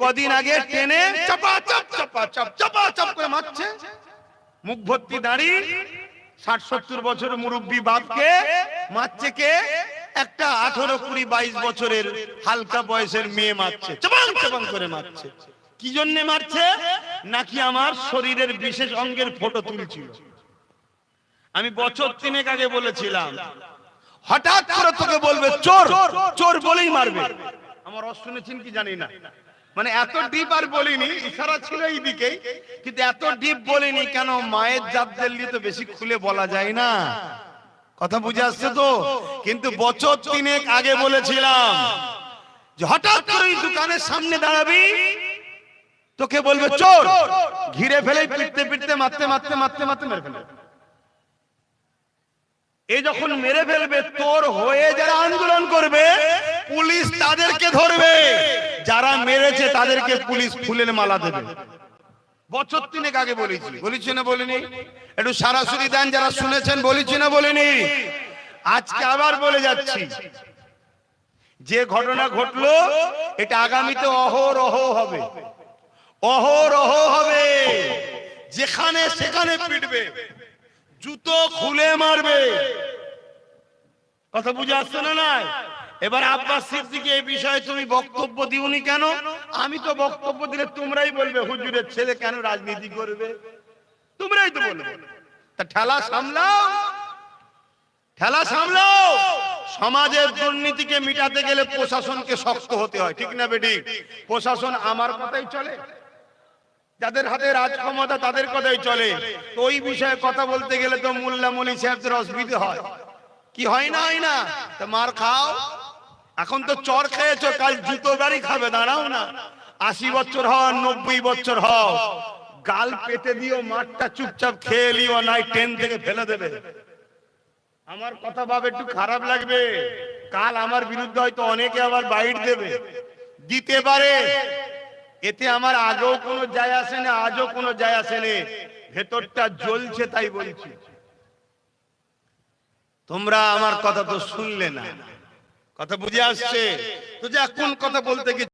কদিন আগে টেনে চাপা, চাপ চাপা চাপ চাপা, চাপ করে মারছে। মুখ ভর্তি দাঁড়ি, ষাট, সত্তর বছর মুরব্বী বাপকে মারছে কে? একটা আঠারো, কুড়ি, বাইশ বছরের হালকা বয়সের মেয়ে মারছে। চাপাং চাপাং করে মারছে। কি জন্য মারছে? নাকি আমার শরীরের বিশেষ অঙ্গের ফটো তুলছিল। আমি বছর তিনেক আগে বলেছিলাম, হঠাৎ করে তোকে বলবে, চোর চোর বলেই মারবে। আমার অস শুনেছেন কি জানি না। মানে এত ডিপ আর বলিনি ইশারা ছিল এইদিকেই কিন্তু এত ডিপ বলিনি কেন মায়ের জাতদের নিয়ে তো বেশি খুলে বলা যায় না। কথা বুঝে আসছে তো? কিন্তু বছর তিনেক আগে বলেছিলাম যে হঠাৎ করে এই দোকানের সামনে দাঁড়াবি তোকে বলবে চোর! ঘিরে ফেলে পিটতে পিটতে মারতে মারতে মারতে মারতে মেরে ফেলবে। এই যখন মেরে ফেলবে তোর হয়ে যারা আন্দোলন করবে পুলিশ তাদেরকে ধরবে। যারা মেরেছে তাদেরকে পুলিশ ফুলের মালা দেবে। বছর তিনেক আগে বলেছি। বলেছি না বলিনি? একটু সরাসরি দেন যারা শুনেছেন বলেছি না বলিনি? আজকে আবার বলে যাচ্ছি। যে ঘটনা ঘটলো এটা আগামীতে অহরহ হবে। অহরহ হবে। যেখানে সেখানে পিটবে। জুতো খুলে মারবে। কথা বুঝে আসছে না নাই? এবার আব্বাস সিদ্দিকে, এই বিষয়ে তুমি বক্তব্য দিওনি কেন? আমি তো বক্তব্য দিলে তোমরাই বলবে, হুজুরের ছেলে কেন রাজনীতি করবে? তোমরাই তো বলবে। তা ঠেলা সামলাও। ঠেলা সামলাও। সমাজের দুর্নীতিকে মিটাতে গেলে প্রশাসনকে শক্ত হতে হয়, ঠিক না বেটি? প্রশাসন আমার কথাই চলে। যাদের হাতে রাজ ক্ষমতা, তাদের কথাই চলে। তো ওই বিষয়ে কথা বলতে গেলে তো মোল্লা মলি সাহেবদের অসুবিধে হয়। কি হয় না হয় না? তো মার খাও। এখন তো চর খেয়েছ, কাল জুতো বাড়ি খাবে, দাঁড়াও না। আশি বছর হও, নব্বই বছর হও। গাল পেতে দিও, মাঠটা চুপচাপ খেয়ে লিও নাই ট্রেন থেকে ফেলে দেবে। আমার কথা ভাবে, একটু খারাপ লাগবে। কাল আমার বিরুদ্ধে হয়তো অনেকে আবার বাইট দেবে। দিতে পারে। এতে আমার আগেও কোনো যায় আসে না, আজও কোনো যায় আসে না। ভেতরটা জ্বলছে তাই বলছি। তোমরা আমার কথা তো শুনলে না। কথা বুঝে আসছে? তো যে এখন কথা বলতে গিয়ে